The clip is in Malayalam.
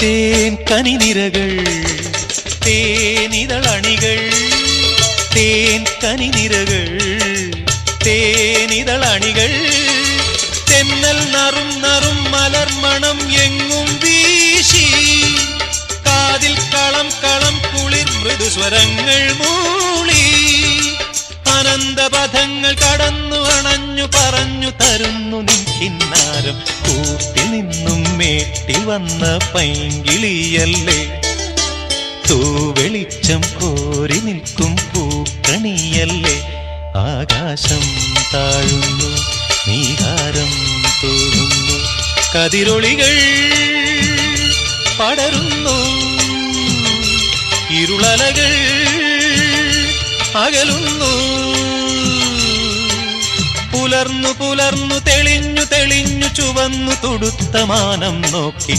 തേൻ കനിനിരകൾ തേനിതളണികൾ തേൻ കനിനിരകൾ തേനിതളണികൾ തെന്നൽ നറും നറും മലർമണം എങ്ങും വീശി കാതിൽ കളം കളം കുളിർ മൃദുസ്വരങ്ങൾ മൂളി. അനന്തപഥങ്ങൾ കടന്നു അണഞ്ഞു പറഞ്ഞു തരുന്നു നിൻ കിന്നാരം കൂട്ടിൽ നിന്നും മേട്ടിൽ വന്ന പൈങ്കിളിയല്ലേ? തൂവെളിച്ചം കോരി നിൽക്കും പൂക്കണിയല്ലേ? ആകാശം താഴുന്നു നീകാരം തോന്നുന്നു കതിരൊളികൾ പടരുന്നു ഇരുളലകൾ അകലുന്നു. പുലർന്നു പുലർന്നു തെളിഞ്ഞു തെളിഞ്ഞു ചുവന്നു തൊടുത്ത മാനം നോക്കി